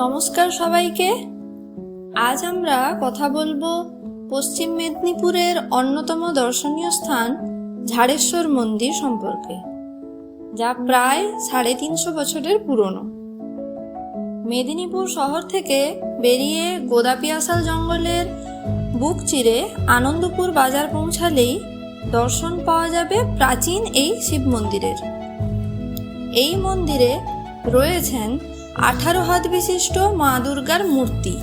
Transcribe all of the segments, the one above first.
নমস্কার সবাইকে। আজ আমরা কথা বলব পশ্চিম মেদিনীপুরের অন্যতম দর্শনীয় স্থান, ঝাড়েশ্বর মন্দির সম্পর্কে, যা প্রায় সাড়ে তিনশো বছরের পুরনো। মেদিনীপুর শহর থেকে বেরিয়ে গোদাপিয়াসাল জঙ্গলের বুক চিরে আনন্দপুর বাজার পৌঁছালেই দর্শন পাওয়া যাবে প্রাচীন এই শিব মন্দিরের। এই মন্দিরে রয়েছেন আঠারো হাত বিশিষ্ট মা দুর্গার মূর্তি।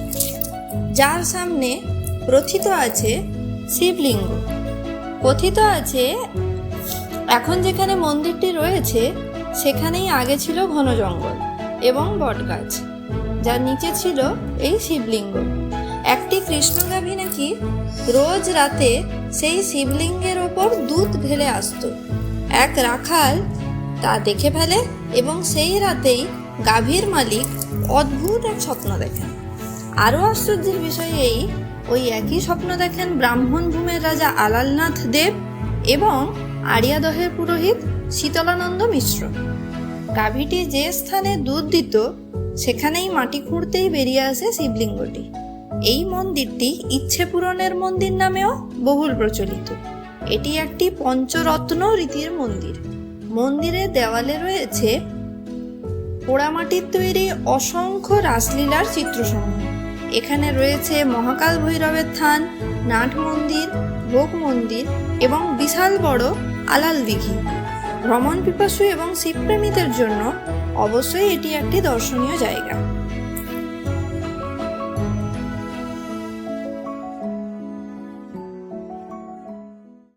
যার সামনে প্রথিত আছে শিবলিঙ্গ। কথিত আছে, এখন যেখানে মন্দিরটি রয়েছে, সেখানেই আগে ছিল ঘন জঙ্গল এবং বটগাছ, যার নিচে ছিল এই শিবলিঙ্গ। একটি কৃষ্ণগাভী নাকি রোজ রাতে সেই শিবলিঙ্গের ওপর দুধ ঢেলে আসতো। এক রাখাল তা দেখে ফেলে এবং সেই রাতেই গাভীর মালিক অদ্ভুত এক স্বপ্ন দেখেন। আরও আশ্চর্যের বিষয় এই, ওই একই স্বপ্ন দেখেন ব্রাহ্মণ ভূমের রাজা আলালনাথ দেব এবং আরিয়াদহের পুরোহিত শীতলানন্দ মিশ্র। গাভীটি যে স্থানে দুধ দিত, সেখানেই মাটি খুঁড়তেই বেরিয়ে আসে শিবলিঙ্গটি। এই মন্দিরটি ইচ্ছে পূরণের মন্দির নামেও বহুল প্রচলিত। এটি একটি পঞ্চরত্ন রীতির মন্দির। মন্দিরের দেওয়ালে রয়েছে পোড়ামাটির তৈরি অসংখ্য রাসলীলার চিত্রসমূহ। এখানে রয়েছে মহাকাল ভৈরবের থান, নাট মন্দির, ভোগ মন্দির এবং বিশাল বড় আলাল দিঘি। ভ্রমণ পিপাসু এবং শিবপ্রেমীদের জন্য অবশ্যই এটি একটি দর্শনীয় জায়গা।